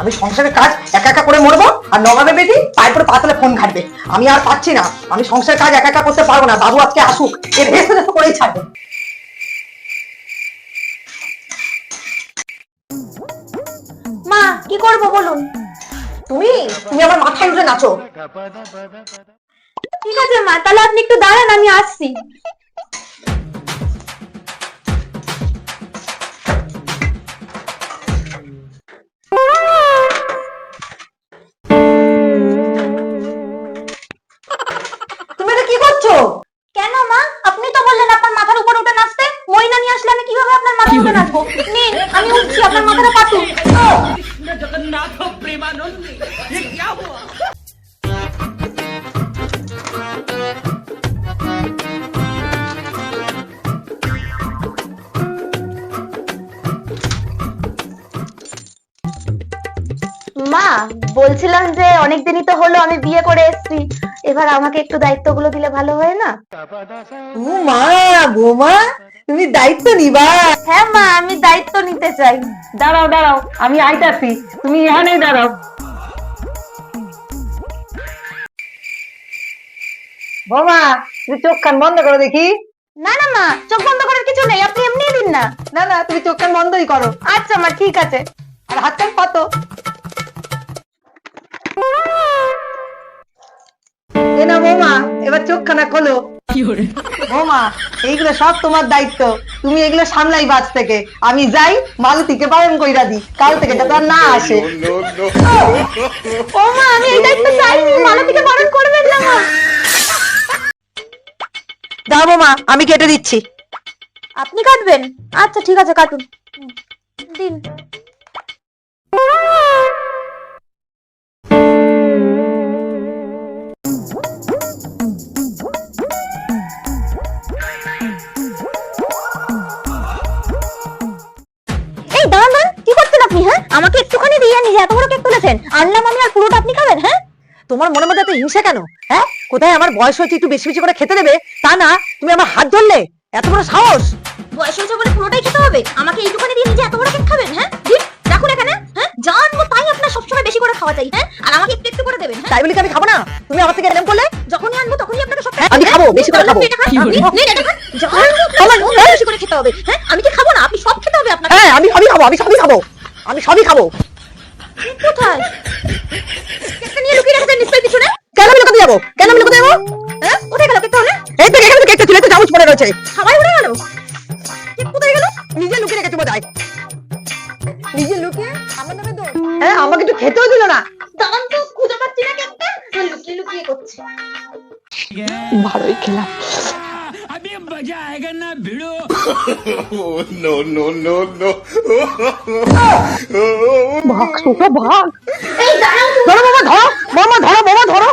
আমি সংসারের কাজ একা একা করে মরবো আর নবাবে বেটি তারপরে পাতলে ফোন ঘাটবে। আমি আর পাচ্ছি না। আমি সংসারের কাজ একা একা করতে পারব না। বাবু আজকে আসুক। এর ভেসে ভেসে করেই ছাড়বে। মা কি করব বলুন? তুমি? তুমি আমার মাথায় উঠে নাচো। ঠিক আছে মা তাহলে আপনি একটু দাঁড়ান আমি আসছি। আসলে আমি কিভাবে আপনার মাথার উপরে নাচবো নিন আমি উঠছি আপনার মাথাটা পাতুন जगन्नाथ प्रेमानंद ये क्या हुआ মা বলছিলাম যে অনেকদিনই তো হলো আমি বিয়ে করে এসেছি এবার আমাকে একটু দায়িত্বগুলো দিলে ভালো হয় না ও মা বৌমা তুমি দায়িত্ব নিবা। হ্যাঁ মা আমি দায়িত্ব নিতে চাই। দাঁড়াও দাঁড়াও আমি আইতাছি। তুমি এখানেই দাঁড়াও। বৌমা তুমি চোখ কান বন্ধ করো দেখি। না না মা চোখ বন্ধ করার কিছু নেই আপনি এমনিই দিন না। না না তুমি চোখ কান বন্ধই করো। আচ্ছা মা ঠিক আছে। আর হাত কান পাতো এ না বৌমা এবার চোখ খানা খোলো। বৌমা এইগুলো সব তোমার দায়িত্ব। তুমি এগুলো সামলাই বাজ থেকে। আমি যাই মালতীকে বারণ কইরা দি কাল থেকে যাতে আর না আসে। ও মা আমি এই দায়িত্ব চাইনি। মালতীকে বারণ করবেন না মা। দাও বৌমা আমি কেটে দিচ্ছি। আপনি কাটবেন? আচ্ছা ঠিক আছে কাটুন। দিন। আমাকে একটুখানি দিয়ে নিজে এত বড় কেক তুলেছেন আনলাম আমি আর পুরোটা আপনি খাবেন হ্যাঁ তোমার মনের মধ্যে এত হিংসা কেন হ্যাঁ কোথায় আমার বয়স হয়েছে একটু বেশি বেশি করে খেতে দেবে তা না তুমি আমার হাত ধরলে এত বড় সাহস বয়স হয়েছে বলে পুরোটাই খেতে হবে আমাকে এইটুখানি দিয়ে নিজে এত বড় কেক খাবেন হ্যাঁ রাখুন এখানে হ্যাঁ যা আনব তাই আপনার সবসময় বেশি করে খাওয়া চাই হ্যাঁ আর আমাকে একটু একটু করে দেবেন হ্যাঁ তাই বলি কি আমি খাব না তুমি আমার থেকে এরকম করলে যখনই আনব তখনই আপনাকে সব হ্যাঁ, আমি খাব, বেশি করে খাব। বেশি করে খেতে হবে হ্যাঁ আমি কি খাব না আপনি সব খেতে হবে আপনাকে হ্যাঁ আমি সবই খাব আমি সবই খাব আমি সবই খাব। কোথায়? কেকটা নিয়ে লুকিয়ে রেখেছেন নিশ্চয়ই পিছনে? কেন আমি লুকাতে যাব? কেন আমি লুকাতে যাব? হ্যাঁ? কোথায় গেল কেকটা হলে এই তো এখানে তো কেকটা ছিল তো চামচ পড়ে রয়েছে। সবাই উড়ে গেল? কেক কোথায় গেল? নিজে লুকিয়ে রেখেছে বোধ নিজে লুকিয়ে? আমার নামে দোষ হ্যাঁ আমাকে একটু খেতেও দিল না। দাম তো খুঁজে পাচ্ছি না কেকটা। লুকিয়ে লুকিয়ে করছে। ভালোই খেলাম। मज़ा आएगा ना भिड़ो। नो नो नो नो भाग छोटा भाग। धरो मामा धरो मामा धरो मामा धरो।